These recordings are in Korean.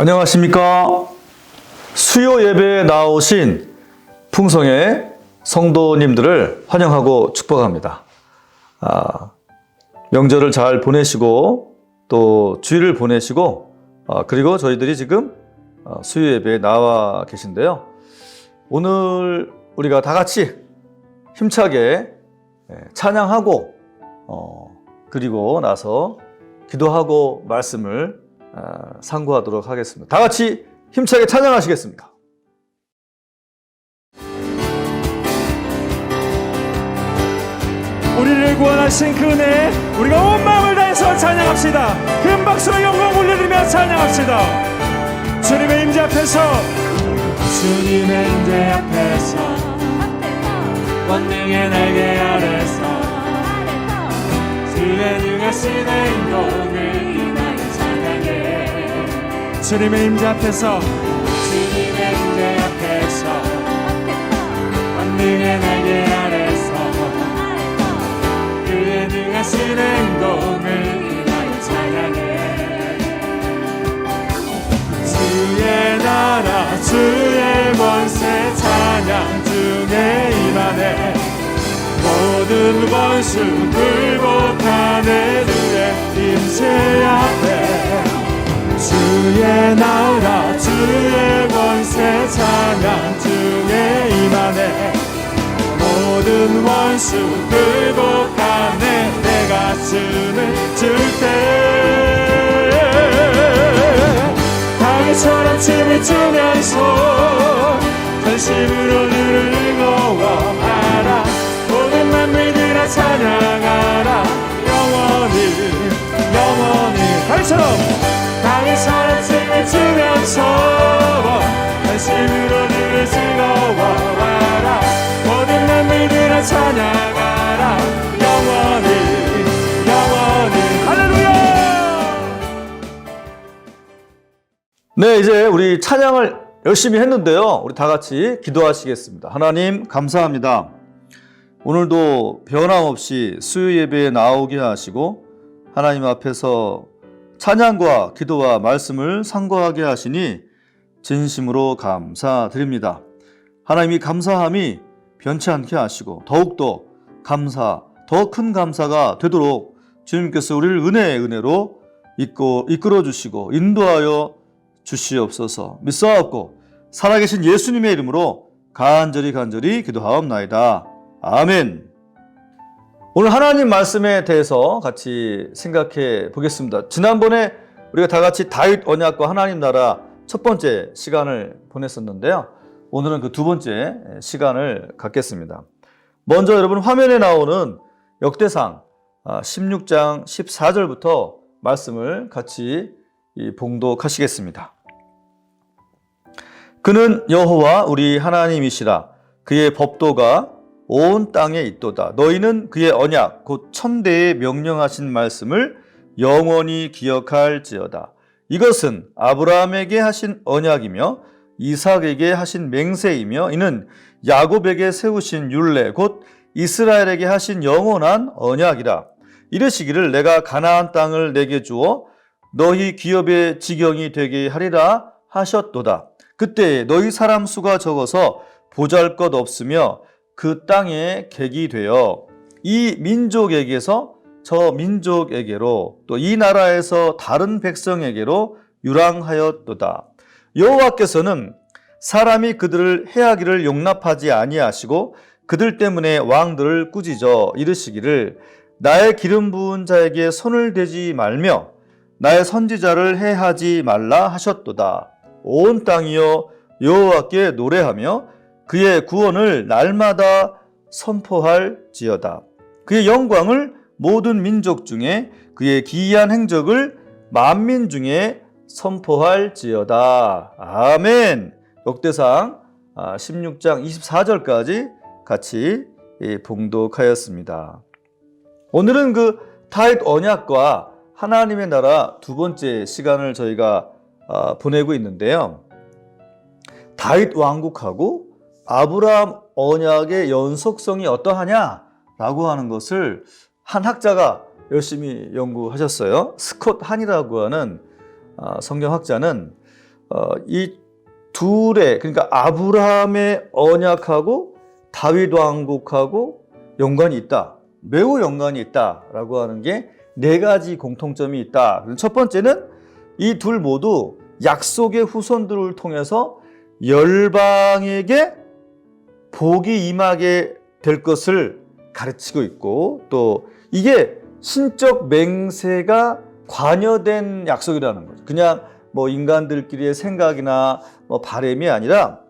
안녕하십니까. 수요 예배에 나오신 풍성의 성도님들을 환영하고 축복합니다. 아, 명절을 잘 보내시고 또 주일을 보내시고 아, 그리고 저희들이 지금 어, 수요 예배에 나와 계신데요. 오늘 우리가 다 같이 힘차게 예, 찬양하고 어, 그리고 나서 기도하고 말씀을 아, 상고하도록 하겠습니다. 다 같이 힘차게 찬양하시겠습니까? 우리를 구원하신 그 은혜에 우리가 온 마음을 다해서 찬양합시다. 큰 박수로 영광 올려드리며 찬양합시다. 주님의 임재 앞에서 주님의 임재 앞에서 권능의 날개 아래서 주의 능하신 행동을 인하여 찬양해 주님의 임재 앞에서. 주님의 임재 앞에서. 권능의 날개 아래서. 그의 능하신 행동을 인하여 찬양해. 주의 나라 주의 권세 찬양 중에 임하네. 모든 원수 굴복하네. 주의 임재 앞에 주의 나라 주의 권세 찬양 중에 임하네 모든 원수 굴복하네. 내가 춤을 줄때. 강처럼 춤을 추면서 전심으로 주를 즐거워하라. 모든 만민들아 찬양 강처럼 춤을 추면서 전심으로 주를 즐거워하라 모든 만민들아 찬양하라 영원히 영원히 할렐루야 네, 이제 우리 찬양을 열심히 했는데요. 우리 다 같이 기도하시겠습니다. 하나님, 감사합니다. 오늘도 변함없이 수요 예배에 나오게 하시고 하나님 앞에서 찬양과 기도와 말씀을 상고하게 하시니 진심으로 감사드립니다. 하나님이 감사함이 변치 않게 하시고 더욱더 감사, 더 큰 감사가 되도록 주님께서 우리를 은혜의 은혜로 이끌어, 이끌어 주시고 인도하여 주시옵소서 믿사옵고 살아계신 예수님의 이름으로 간절히 간절히 기도하옵나이다. 아멘. 오늘 하나님 말씀에 대해서 같이 생각해 보겠습니다. 지난번에 우리가 다 같이 다윗 언약과 하나님 나라 첫 번째 시간을 보냈었는데요. 오늘은 그 두 번째 시간을 갖겠습니다. 먼저 여러분 화면에 나오는 역대상 16장 14절부터 말씀을 같이 이 봉독하시겠습니다. 그는 여호와 우리 하나님이시라 그의 법도가 온 땅에 있도다. 너희는 그의 언약 곧 천대에 명령하신 말씀을 영원히 기억할지어다. 이것은 아브라함에게 하신 언약이며 이삭에게 하신 맹세이며 이는 야곱에게 세우신 율례 곧 이스라엘에게 하신 영원한 언약이라. 이르시기를 내가 가나안 땅을 내게 주어 너희 기업의 지경이 되게 하리라 하셨도다. 그때 너희 사람 수가 적어서 보잘 것 없으며 그 땅에 객이 되어 이 민족에게서 저 민족에게로 또 이 나라에서 다른 백성에게로 유랑하였도다. 여호와께서는 사람이 그들을 해하기를 용납하지 아니하시고 그들 때문에 왕들을 꾸짖어 이르시기를 나의 기름 부은 자에게 손을 대지 말며 나의 선지자를 해하지 말라 하셨도다. 온 땅이여 여호와께 노래하며 그의 구원을 날마다 선포할지어다. 그의 영광을 모든 민족 중에 그의 기이한 행적을 만민 중에 선포할지어다. 아멘. 역대상 16장 24절까지 같이 봉독하였습니다. 오늘은 그 타잇 언약과 하나님의 나라 두 번째 시간을 저희가 아, 보내고 있는데요. 다윗 왕국하고 아브라함 언약의 연속성이 어떠하냐라고 하는 것을 한 학자가 열심히 연구하셨어요. 스콧 한이라고 하는 아, 성경학자는 어, 이 둘의 그러니까 아브라함의 언약하고 다윗 왕국하고 연관이 있다. 매우 연관이 있다라고 하는 게 네 가지 공통점이 있다. 첫 번째는 이 둘 모두 약속의 후손들을 통해서 열방에게 복이 임하게 될 것을 가르치고 있고 또 이게 신적 맹세가 관여된 약속이라는 거죠. 그냥 뭐 인간들끼리의 생각이나 뭐 바램이 아니라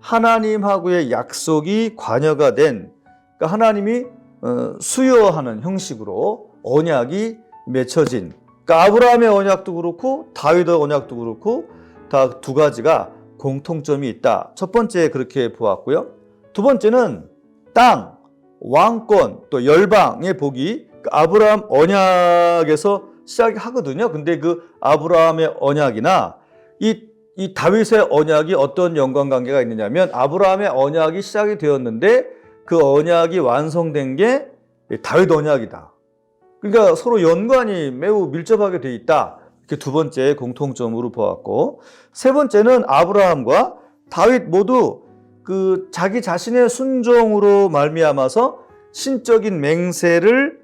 하나님하고의 약속이 관여가 된 그러니까 하나님이 어, 수여하는 형식으로 언약이 맺혀진 그러니까 아브라함의 언약도 그렇고 다윗의 언약도 그렇고 다 두 가지가 공통점이 있다. 첫 번째 그렇게 보았고요. 두 번째는 땅, 왕권, 또 열방의 복이 그 아브라함 언약에서 시작하거든요. 근데 그 아브라함의 언약이나 이, 이 다윗의 언약이 어떤 연관관계가 있느냐면 아브라함의 언약이 시작이 되었는데 그 언약이 완성된 게 다윗 언약이다. 그러니까 서로 연관이 매우 밀접하게 돼 있다. 이렇게 두 번째 공통점으로 보았고 세 번째는 아브라함과 다윗 모두 그 자기 자신의 순종으로 말미암아서 신적인 맹세를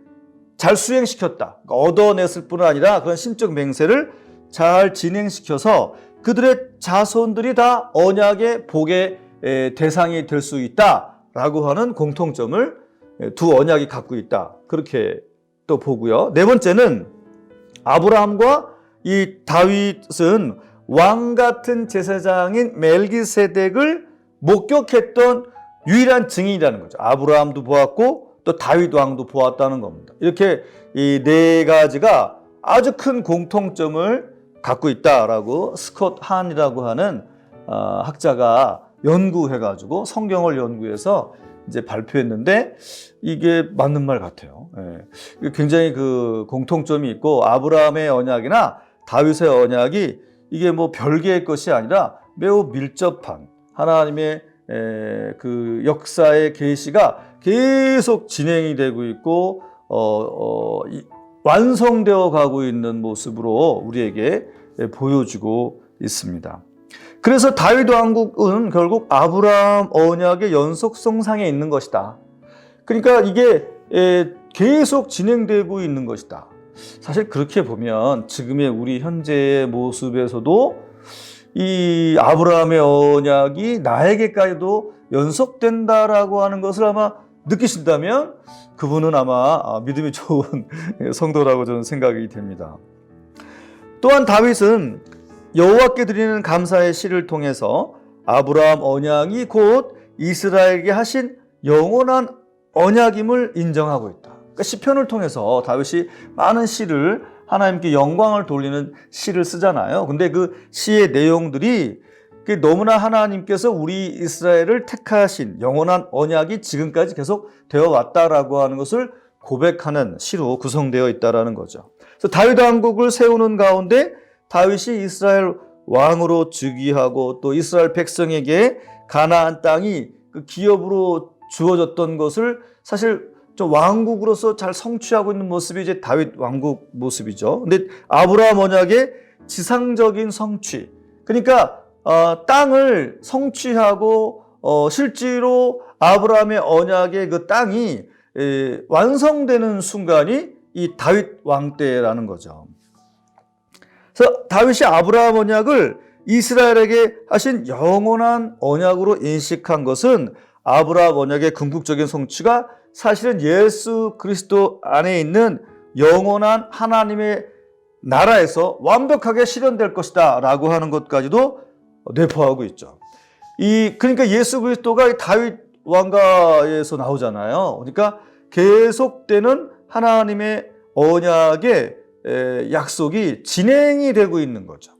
잘 수행시켰다. 그러니까 얻어냈을 뿐 아니라 그런 신적 맹세를 잘 진행시켜서 그들의 자손들이 다 언약의 복의 에, 대상이 될 수 있다라고 하는 공통점을 에, 두 언약이 갖고 있다. 그렇게 또 보고요. 네 번째는 아브라함과 이 다윗은 왕 같은 제사장인 멜기세덱을 목격했던 유일한 증인이라는 거죠. 아브라함도 보았고 또 다윗 왕도 보았다는 겁니다. 이렇게 이 네 가지가 아주 큰 공통점을 갖고 있다라고 스콧 한이라고 하는 어, 학자가 연구해가지고 성경을 연구해서 이제 발표했는데 이게 맞는 말 같아요. 예. 굉장히 그 공통점이 있고 아브라함의 언약이나 다윗의 언약이 이게 뭐 별개의 것이 아니라 매우 밀접한 하나님의 에, 그 역사의 계시가 계속 진행이 되고 있고 어, 어, 이, 완성되어 가고 있는 모습으로 우리에게 에, 보여주고 있습니다. 그래서 다윗 왕국은 결국 아브라함 언약의 연속성상에 있는 것이다. 그러니까 이게 에, 계속 진행되고 있는 것이다. 사실 그렇게 보면 지금의 우리 현재의 모습에서도 이 아브라함의 언약이 나에게까지도 연속된다라고 하는 것을 아마 느끼신다면 그분은 아마 아, 믿음이 좋은 성도라고 저는 생각이 됩니다. 또한 다윗은 여호와께 드리는 감사의 시를 통해서 아브라함 언약이 곧 이스라엘에게 하신 영원한 언약임을 인정하고 있다. 그러니까 시편을 통해서 다윗이 많은 시를 하나님께 영광을 돌리는 시를 쓰잖아요. 근데 그 시의 내용들이 너무나 하나님께서 우리 이스라엘을 택하신 영원한 언약이 지금까지 계속 되어 왔다라고 하는 것을 고백하는 시로 구성되어 있다라는 거죠. 그래서 다윗 왕국을 세우는 가운데 다윗이 이스라엘 왕으로 즉위하고 또 이스라엘 백성에게 가나안 땅이 그 기업으로 주어졌던 것을 사실 좀 왕국으로서 잘 성취하고 있는 모습이 이제 다윗 왕국 모습이죠. 근데 아브라함 언약의 지상적인 성취. 그러니까 어, 땅을 성취하고 어, 실제로 아브라함의 언약의 그 땅이 에, 완성되는 순간이 이 다윗 왕 때라는 거죠. 그래서 다윗이 아브라함 언약을 이스라엘에게 하신 영원한 언약으로 인식한 것은 아브라함 언약의 궁극적인 성취가 사실은 예수 그리스도 안에 있는 영원한 하나님의 나라에서 완벽하게 실현될 것이다 라고 하는 것까지도 내포하고 있죠. 이, 그러니까 예수 그리스도가 다윗 왕가에서 나오잖아요. 그러니까 계속되는 하나님의 언약의 약속이 진행이 되고 있는 거죠.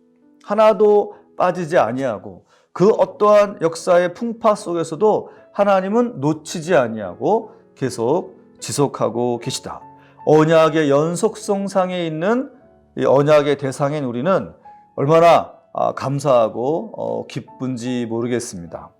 하나도 빠지지 아니하고 그 어떠한 역사의 풍파 속에서도 하나님은 놓치지 아니하고 계속 지속하고 계시다. 언약의 연속성상에 있는 이 언약의 대상인 우리는 얼마나 아, 감사하고 어, 기쁜지 모르겠습니다.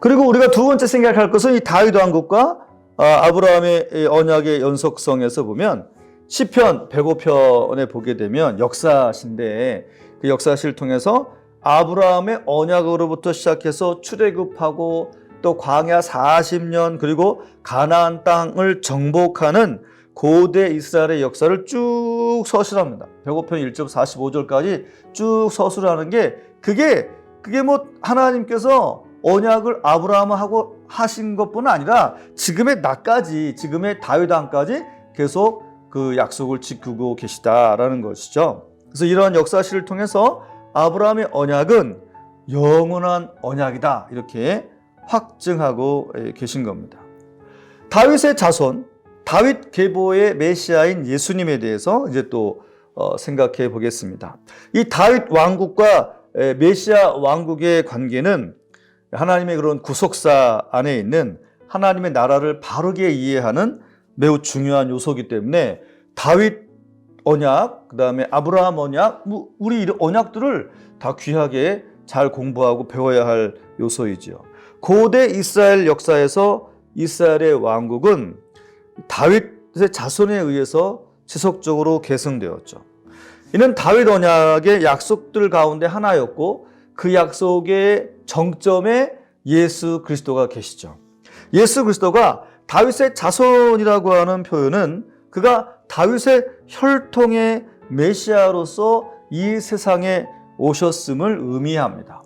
그리고 우리가 두 번째 생각할 것은 이 다윗 왕국과 아, 아브라함의 언약의 연속성에서 보면 시편 105편에 보게 되면 역사신데 그 역사실 통해서 아브라함의 언약으로부터 시작해서 출애굽하고 또 광야 40년 그리고 가나안 땅을 정복하는 고대 이스라엘의 역사를 쭉 서술합니다. 배고편 1절 45절까지 쭉 서술하는 게 그게 그게 뭐 하나님께서 언약을 아브라함하고 하신 것뿐 아니라 지금의 나까지 지금의 다윗 왕까지 계속 그 약속을 지키고 계시다라는 것이죠. 그래서 이러한 역사실을 통해서 아브라함의 언약은 영원한 언약이다 이렇게 확증하고 계신 겁니다. 다윗의 자손, 다윗 계보의 메시아인 예수님에 대해서 이제 또 어, 생각해 보겠습니다. 이 다윗 왕국과 에, 메시아 왕국의 관계는 하나님의 그런 구속사 안에 있는 하나님의 나라를 바르게 이해하는 매우 중요한 요소이기 때문에 다윗 언약, 그 다음에 아브라함 언약, 뭐 우리 언약들을 다 귀하게 잘 공부하고 배워야 할 요소이지요. 고대 이스라엘 역사에서 이스라엘의 왕국은 다윗의 자손에 의해서 지속적으로 계승되었죠. 이는 다윗 언약의 약속들 가운데 하나였고 그 약속의 정점에 예수 그리스도가 계시죠. 예수 그리스도가 다윗의 자손이라고 하는 표현은 그가 다윗의 혈통의 메시아로서 이 세상에 오셨음을 의미합니다.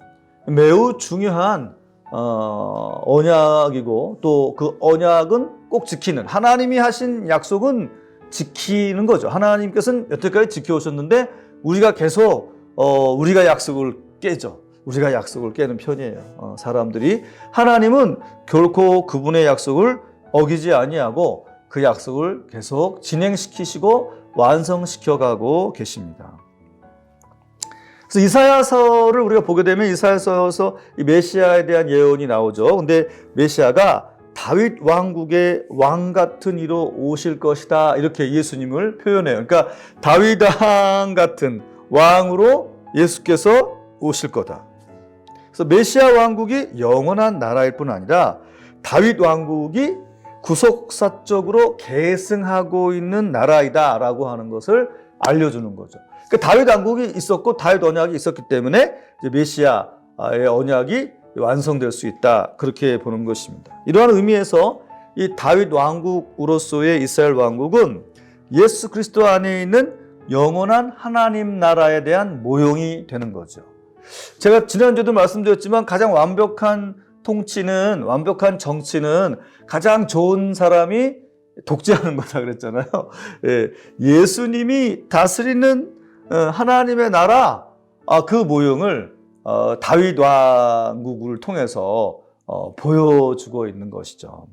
매우 중요한 어, 언약이고 또 그 언약은 꼭 지키는 하나님이 하신 약속은 지키는 거죠. 하나님께서는 여태까지 지켜오셨는데 우리가 계속 어, 우리가 약속을 깨죠. 우리가 약속을 깨는 편이에요. 어, 사람들이 하나님은 결코 그분의 약속을 어기지 아니하고 그 약속을 계속 진행시키시고 완성시켜가고 계십니다. 그래서 이사야서를 우리가 보게 되면 이사야서에서 이 메시아에 대한 예언이 나오죠. 근데 메시아가 다윗 왕국의 왕 같은 이로 오실 것이다. 이렇게 예수님을 표현해요. 그러니까 다윗 왕 같은 왕으로 예수께서 오실 거다. 그래서 메시아 왕국이 영원한 나라일 뿐 아니라 다윗 왕국이 구속사적으로 계승하고 있는 나라이다라고 하는 것을 알려주는 거죠. 그 다윗 왕국이 있었고 다윗 언약이 있었기 때문에 메시아의 언약이 완성될 수 있다 그렇게 보는 것입니다. 이러한 의미에서 이 다윗 왕국으로서의 이스라엘 왕국은 예수 그리스도 안에 있는 영원한 하나님 나라에 대한 모형이 되는 거죠. 제가 지난주에도 말씀드렸지만 가장 완벽한 통치는 완벽한 정치는 가장 좋은 사람이 독재하는 거다 그랬잖아요. 예, 예수님이 다스리는 어, 하나님의 나라 아, 그 모형을 어, 다윗 왕국을 통해서 어, 보여주고 있는 것이죠.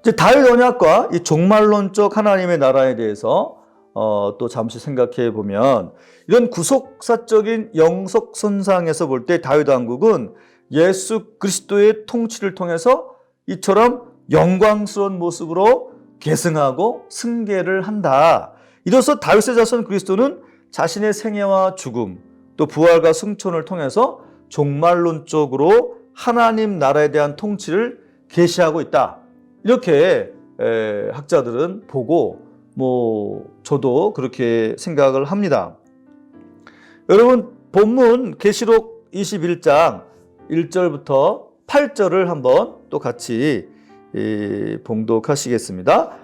이제 다윗 언약과 이 종말론적 하나님의 나라에 대해서 어, 또 잠시 생각해 보면 이런 구속사적인 영속 선상에서 볼 때 다윗 왕국은 예수 그리스도의 통치를 통해서 이처럼 영광스러운 모습으로 계승하고 승계를 한다. 이로써 다윗의 자손 그리스도는 자신의 생애와 죽음 또 부활과 승천을 통해서 종말론적으로 하나님 나라에 대한 통치를 계시하고 있다. 이렇게 에, 학자들은 보고 뭐 저도 그렇게 생각을 합니다. 여러분 본문 계시록 21장 1절부터 8절을 한번 또 같이 이, 봉독하시겠습니다.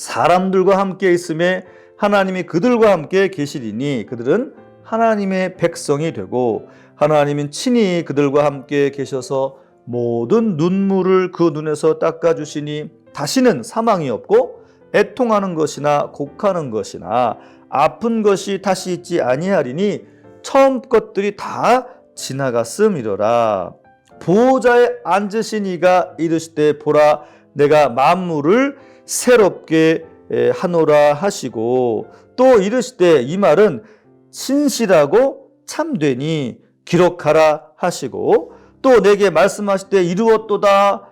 사람들과 함께 있음에 하나님이 그들과 함께 계시리니 그들은 하나님의 백성이 되고 하나님은 친히 그들과 함께 계셔서 모든 눈물을 그 눈에서 닦아 주시니 다시는 사망이 없고 애통하는 것이나 곡하는 것이나 아픈 것이 다시 있지 아니하리니 처음 것들이 다 지나갔음이로라. 보호자에 앉으신 이가 이르시되 보라 내가 만물을 새롭게 하노라 하시고 또 이르시되 이 말은 신실하고 참되니 기록하라 하시고 또 내게 말씀하실 때 이루었도다.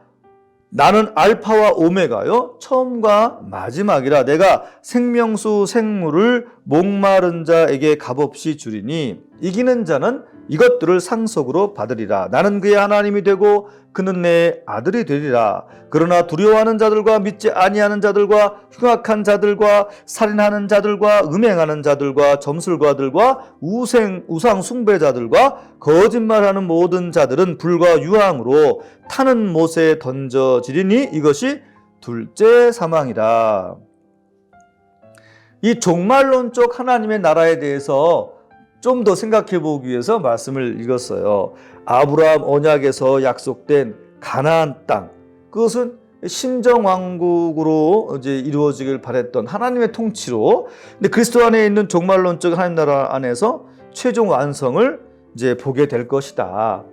나는 알파와 오메가요. 처음과 마지막이라 내가 생명수 생물을 목마른 자에게 값없이 주리니 이기는 자는 이것들을 상속으로 받으리라 나는 그의 하나님이 되고 그는 내 아들이 되리라 그러나 두려워하는 자들과 믿지 아니하는 자들과 흉악한 자들과 살인하는 자들과 음행하는 자들과 점술가들과 우생 우상 숭배자들과 거짓말하는 모든 자들은 불과 유황으로 타는 못에 던져지리니 이것이 둘째 사망이라. 이 종말론적 하나님의 나라에 대해서 좀 더 생각해 보기 위해서 말씀을 읽었어요. 아브라함 언약에서 약속된 가나안 땅. 그것은 신정 왕국으로 이제 이루어지길 바랬던 하나님의 통치로 근데 그리스도 안에 있는 종말론적 하나님 나라 안에서 최종 완성을 이제 보게 될 것이다.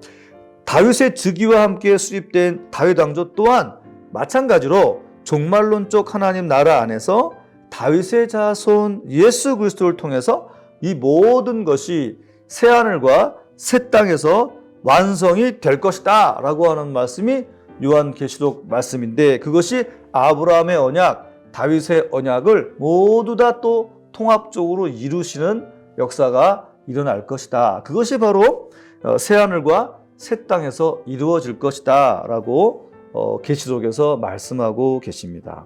다윗의 즉위와 함께 수립된 다윗 왕조 또한 마찬가지로 종말론적 하나님 나라 안에서 다윗의 자손 예수 그리스도를 통해서 이 모든 것이 새 하늘과 새 땅에서 완성이 될 것이다 라고 하는 말씀이 요한계시록 말씀인데 그것이 아브라함의 언약, 다윗의 언약을 모두 다 또 통합적으로 이루시는 역사가 일어날 것이다. 그것이 바로 어, 새 하늘과 새 땅에서 이루어질 것이다 라고 어, 계시록에서 말씀하고 계십니다.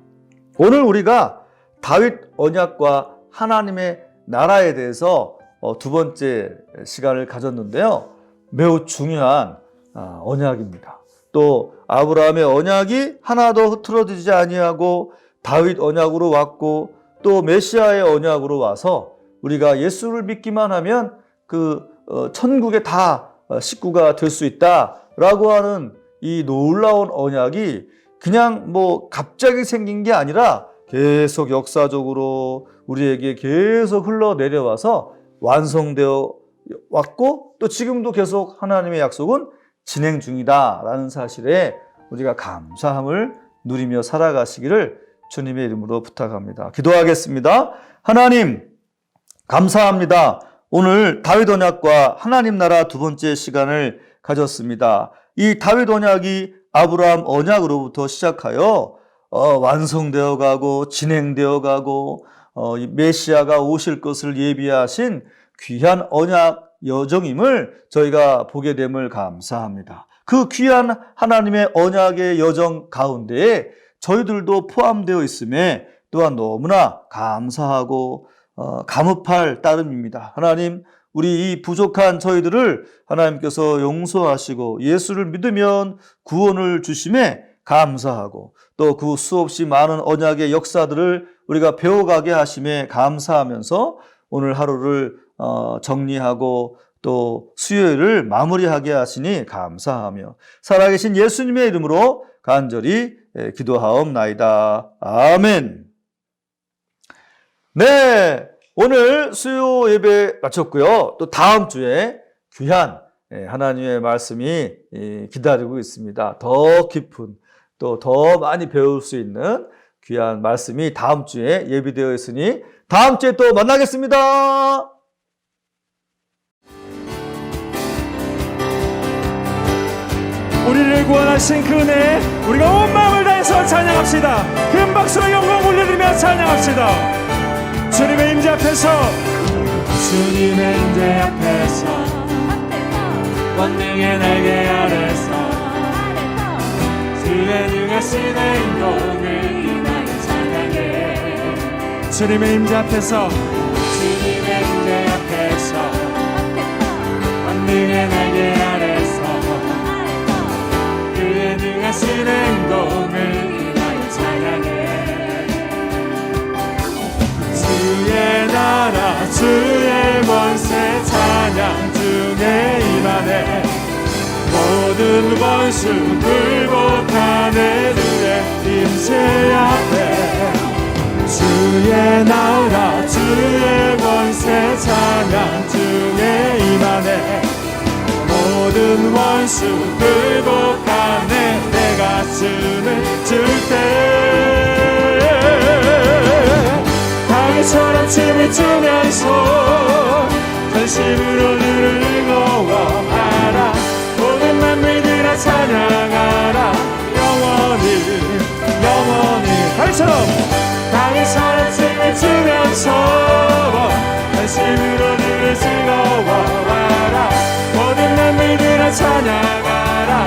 오늘 우리가 다윗 언약과 하나님의 나라에 대해서 어, 두 번째 시간을 가졌는데요. 매우 중요한 아, 언약입니다. 또 아브라함의 언약이 하나도 흐트러지지 아니하고 다윗 언약으로 왔고 또 메시아의 언약으로 와서 우리가 예수를 믿기만 하면 그 어, 천국에 다 어, 식구가 될 수 있다라고 하는 이 놀라운 언약이 그냥 뭐 갑자기 생긴 게 아니라 계속 역사적으로 우리에게 계속 흘러내려와서 완성되어 왔고 또 지금도 계속 하나님의 약속은 진행 중이다라는 사실에 우리가 감사함을 누리며 살아가시기를 주님의 이름으로 부탁합니다. 기도하겠습니다. 하나님 감사합니다. 오늘 다윗 언약과 하나님 나라 두 번째 시간을 가졌습니다. 이 다윗 언약이 아브라함 언약으로부터 시작하여 어, 완성되어 가고 진행되어 가고 어, 이 메시아가 오실 것을 예비하신 귀한 언약 여정임을 저희가 보게 됨을 감사합니다. 그 귀한 하나님의 언약의 여정 가운데에 저희들도 포함되어 있음에 또한 너무나 감사하고 어, 감업할 따름입니다. 하나님, 우리 이 부족한 저희들을 하나님께서 용서하시고 예수를 믿으면 구원을 주심에 감사하고 또 그 수없이 많은 언약의 역사들을 우리가 배워가게 하심에 감사하면서 오늘 하루를 어, 정리하고 또 수요일을 마무리하게 하시니 감사하며 살아계신 예수님의 이름으로 간절히 예, 기도하옵나이다. 아멘. 네, 오늘 수요 예배 마쳤고요. 또 다음 주에 귀한 예, 하나님의 말씀이 예, 기다리고 있습니다. 더 깊은 또 더 많이 배울 수 있는 귀한 말씀이 다음 주에 예비되어 있으니 다음 주에 또 만나겠습니다. 우리를 구원하신 그 은혜에 우리가 온 마음을 다해서 찬양합시다. 큰 박수로 영광 올려드리며 찬양합시다. 주님의 임재 앞에서 주님의 임재 앞에서 원능의 날개 아래서 주의 능하신 행동을 인하여 찬양해. 주님의 임재 앞에서 주님의 임재 앞에서. 원능의 날개 아래서 그의 능하신 행동을 인하여 찬양해. 주의 나라 주의 권세 찬양 중에 임하네 모든 원수 굴복하네 주의 임재 앞에 주의 나라 주의 권세 찬양 중에 임하네. 모든 원수 굴복하네 내가 춤을 줄때. 강처럼 춤을 추면서 전심으로 주를 즐거워 것처럼 다른 사람을 주면서 말씀으로 주를 즐거워하라. 모든 남들들아 찬양하라.